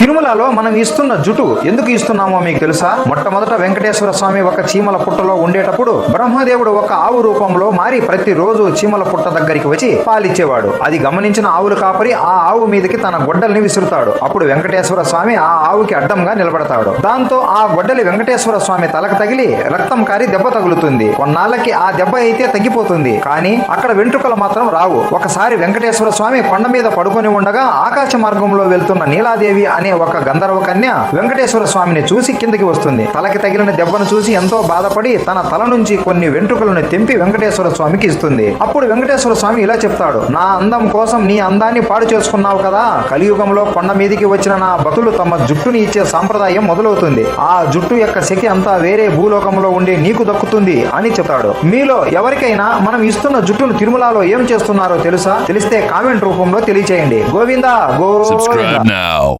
తిరుమలలో మనం ఇస్తున్న జుటు ఎందుకు ఇస్తున్నామో మీకు తెలుసా? మొట్టమొదట వెంకటేశ్వర స్వామి ఒక చీమల పుట్టలో ఉండేటప్పుడు బ్రహ్మదేవుడు ఒక ఆవు రూపంలో మారి ప్రతిరోజు చీమల పుట్ట దగ్గరికి వచ్చి పాలిచ్చేవాడు. అది గమనించిన ఆవులు కాపరి ఆ ఆవు మీదకి తన గొడ్డల్ని విసురుతాడు. అప్పుడు వెంకటేశ్వర స్వామి ఆ ఆవుకి అడ్డంగా నిలబడతాడు. దాంతో ఆ గొడ్డలి వెంకటేశ్వర స్వామి తలకు తగిలి రక్తం కారి దెబ్బ తగులుతుంది. కొన్నాళ్ళకి ఆ దెబ్బ అయితే తగ్గిపోతుంది. కానీ అక్కడ వెంట్రుకలు మాత్రం రావు. ఒకసారి వెంకటేశ్వర స్వామి కొండ మీద పడుకొని ఉండగా ఆకాశ మార్గంలో వెళ్తున్న నీలాదేవి అనే ఒక గంధర్వ కన్య వెంకటేశ్వర స్వామిని చూసి కిందకి వస్తుంది. తలకి తగిలిన దెబ్బను చూసి ఎంతో బాధపడి తన తల నుంచి కొన్ని వెంట్రుకలను తెంపి వెంకటేశ్వర స్వామికి ఇస్తుంది. అప్పుడు వెంకటేశ్వర స్వామి ఇలా చెప్తాడు నా అందం కోసం నీ అందాన్ని పాడు చేసుకున్నావు కదా. కలియుగంలో కొండ మీదికి వచ్చిన నా భక్తులు తమ జుట్టుని ఇచ్చే సాంప్రదాయం మొదలవుతుంది. ఆ జుట్టు యొక్క శక్తి అంతా వేరే భూలోకంలో ఉండే నీకు దక్కుతుంది అని చెప్తాడు. మీలో ఎవరికైనా మనం ఇస్తున్న జుట్టును తిరుమలలో ఏం చేస్తున్నారో తెలుసా? తెలిస్తే కామెంట్ రూపంలో తెలియచేయండి. గోవిందా గోవిందా.